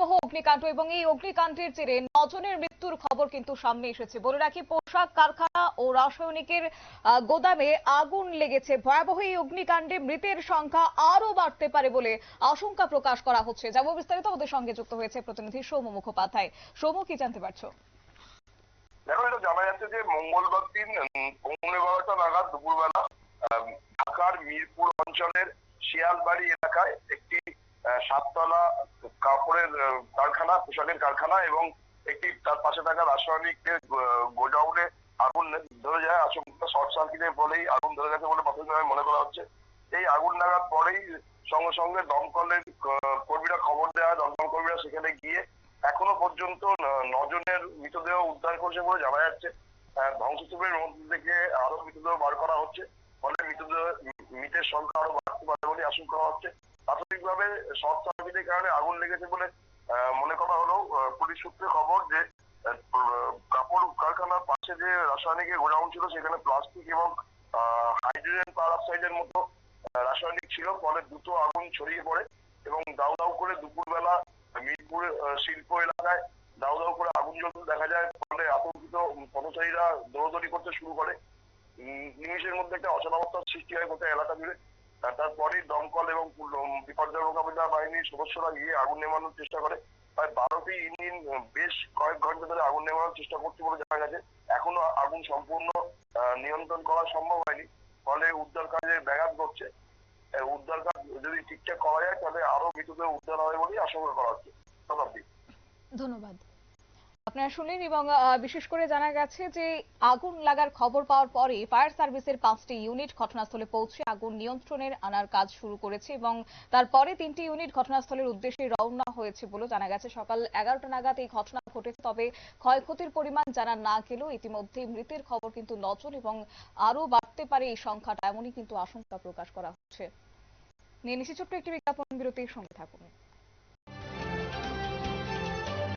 ভয়াবহ অগ্নিকাণ্ড এবং এই অগ্নিকাণ্ডের জেরে নজনের মৃত্যুর খবর কিন্তু সামনে এসেছে। বলে রাখি, পোশাক, কারখানা ও রাসায়নিকের গোদামে আগুন লেগেছে। ভয়াবহ এই অগ্নিকাণ্ডে মৃতের সংখ্যা আরও বাড়তে পারে বলে আশঙ্কা প্রকাশ করা হচ্ছে। যাব বিস্তারিত, আমাদের সঙ্গে যুক্ত হয়েছে প্রতিনিধি সৌম মুখোপাধ্যায়। সৌম কি জানতে পারছ? দেখো, এটা জানা যাচ্ছে যে মঙ্গলবার দিন পৌনে বারোটা নাগাদ দুপুরবেলা ঢাকার মিরপুর অঞ্চলের শিয়ালবাড়ি এলাকায় একটি সাততলা কাপড়ের কারখানা, পোশাকের কারখানা এবং একটি তার পাশে থাকা রাসায়নিকের গোডাউনে আগুন ধরে যায়, আচমকা শর্ট সার্কিটের ফলেই আগুন ধরে গেছে বলে প্রাথমিকভাবে মনে করা হচ্ছে। এই আগুন লাগার পরেই সঙ্গে সঙ্গে দমকলের কর্মীরা খবর দেওয়া, দমকল কর্মীরা সেখানে গিয়ে এখনও পর্যন্ত নজনের মৃতদেহ উদ্ধার করছে বলে জানা যাচ্ছে। ধ্বংসস্তূপের মধ্যে থেকে আরও মৃতদেহ বার করা হচ্ছে। ফলে মৃতদেহ, মৃতের সংখ্যা আরও বাড়তে পারে বলে আশঙ্কা হচ্ছে। প্রাথমিকভাবে শর্ট সার্কিটের কারণে আগুন লেগেছে বলে মনে করা হলো পুলিশ সূত্রে খবর যে কাপড় কারখানার পাশে যে রাসায়নিকের গোডাউন ছিল সেখানে প্লাস্টিক এবং হাইড্রোজেন পারঅক্সাইডের মতো রাসায়নিক ছিল। ফলে দ্রুত আগুন ছড়িয়ে পড়ে এবং দাউ দাউ করে দুপুরবেলা মিরপুর শিল্প এলাকায় দাউ দাউ করে আগুন জ্বলতে দেখা যায়। ফলে আতঙ্কিত পথচারীরা দৌড়দৌড়ি করতে শুরু করে। উম, নিমেষের মধ্যে একটা অচলাবস্থার সৃষ্টি হয় গোটা এলাকা জুড়ে। আর তারপরেই দমকল এবং বিপর্যয় মোকাবিলা বাহিনীর সদস্যরা গিয়ে আগুন নেভানোর চেষ্টা করে। প্রায় বারোটি ইঞ্জিন বেশ কয়েক ঘণ্টা ধরে আগুন নেভানোর চেষ্টা করছে বলে জানা গেছে। এখনও আগুন সম্পূর্ণ নিয়ন্ত্রণ করা সম্ভব হয়নি। ফলে উদ্ধার কাজে ব্যাঘাত ঘটছে। উদ্ধার কাজ যদি ঠিকঠাক করা যায়, তাহলে আরও মৃতদেহ উদ্ধার হবে বলেই আশঙ্কা করা হচ্ছে। ধন্যবাদ। আপনারা শুনলেন এবং বিশেষ করে জানা গেছে যে আগুন লাগার খবর পাওয়ার পরে ফায়ার সার্ভিসের পাঁচটি ইউনিট ঘটনাস্থলে পৌঁছে আগুন নিয়ন্ত্রণের আনার কাজ শুরু করেছে এবং তারপরে তিনটি ইউনিট ঘটনাস্থলের উদ্দেশ্যে রওনা হয়েছে বলে জানা গেছে। সকাল এগারোটা নাগাদ এই ঘটনা ঘটেছে, তবে ক্ষয়ক্ষতির পরিমাণ জানা না গেলেও ইতিমধ্যে মৃতের খবর কিন্তু নজর এবং আরও বাড়তে পারে এই সংখ্যাটা, এমনই কিন্তু আশঙ্কা প্রকাশ করা হচ্ছে। নিয়ে নিচ্ছি ছোট্ট একটি বিজ্ঞাপন, বিরতির সঙ্গে থাকুন।